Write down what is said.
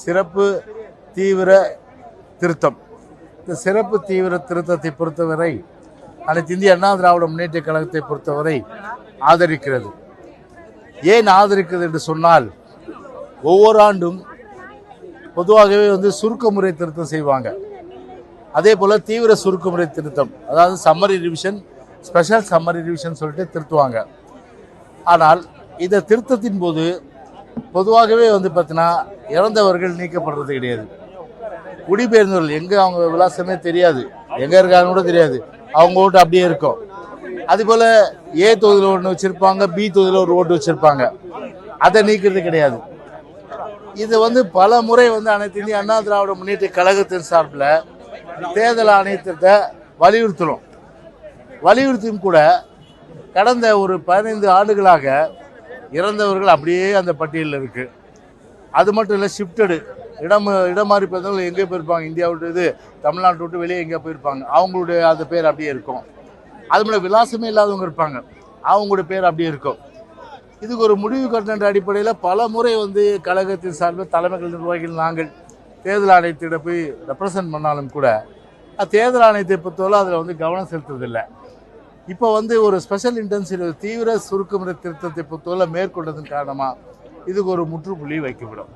சிறப்பு தீவிர திருத்தம். இந்த சிறப்பு தீவிர திருத்தத்தை பொறுத்தவரை அனைத்து இந்திய அண்ணா திராவிட முன்னேற்ற கழகத்தை பொறுத்தவரை ஆதரிக்கிறது. ஏன் ஆதரிக்கிறது என்று சொன்னால் ஒவ்வொரு ஆண்டும் பொதுவாகவே வந்து சுருக்க முறை திருத்தம் செய்வாங்க. அதே போல் தீவிர சுருக்க முறை திருத்தம் அதாவது summary revision special summary revision சொல்லிட்டு திருத்துவாங்க. ஆனால் இந்த திருத்தத்தின் போது பொதுவாகவே வந்து பார்த்தீங்கன்னா இறந்தவர்கள் நீக்கப்படுறது கிடையாது. குடிபெயர்ந்தவர்கள் எங்கே அவங்க விலாசமே தெரியாது. எங்கே இருக்காங்க கூட தெரியாது. அவங்க ஓட்டு அப்படியே இருக்கும். அதுபோல் ஏ தொகுதியில் ஒன்று வச்சுருப்பாங்க பி தொகுதியில் ஒரு ஓட்டு வச்சுருப்பாங்க. அதை நீக்கிறது கிடையாது. இது வந்து பல முறை வந்து அனைத்து இந்திய அண்ணா திராவிட முன்னேற்ற கழகத்தின் சார்பில் தேர்தல் ஆணையத்திட்ட வலியுறுத்தணும் வலியுறுத்தியும் கூட கடந்த ஒரு பதினைந்து ஆண்டுகளாக இறந்தவர்கள் அப்படியே அந்த பட்டியலில் இருக்கு. அது மட்டும் இல்லை ஷிஃப்டடு இடம் இடம் மாறி பிறந்தவங்க எங்கே போயிருப்பாங்க. இந்தியா விட்டு இது தமிழ்நாட்டு விட்டு வெளியே எங்கேயோ போயிருப்பாங்க. அவங்களுடைய அந்த பேர் அப்படியே இருக்கும். அது மேலே விலாசமே இல்லாதவங்க இருப்பாங்க. அவங்களுடைய பேர் அப்படியே இருக்கும். இதுக்கு ஒரு முடிவு கட்டின அடிப்படையில் பல முறை வந்து கழகத்தின் சார்பில் தலைமைகள் நிர்வாகிகள் நாங்கள் தேர்தல் ஆணையத்திட போய் ரெப்ரசன்ட் பண்ணாலும் கூட தேர்தல் ஆணையத்தை பொறுத்தவரை அதில் வந்து கவனம் செலுத்துறதில்லை. இப்போ வந்து ஒரு ஸ்பெஷல் இன்டென்சிவ் தீவிர சுருக்குமுறை திருத்தத்தை பொறுத்தவரை மேற்கொண்டதன் காரணமாக இதுக்கு ஒரு முற்றுப்புள்ளி வைக்கப்படும்.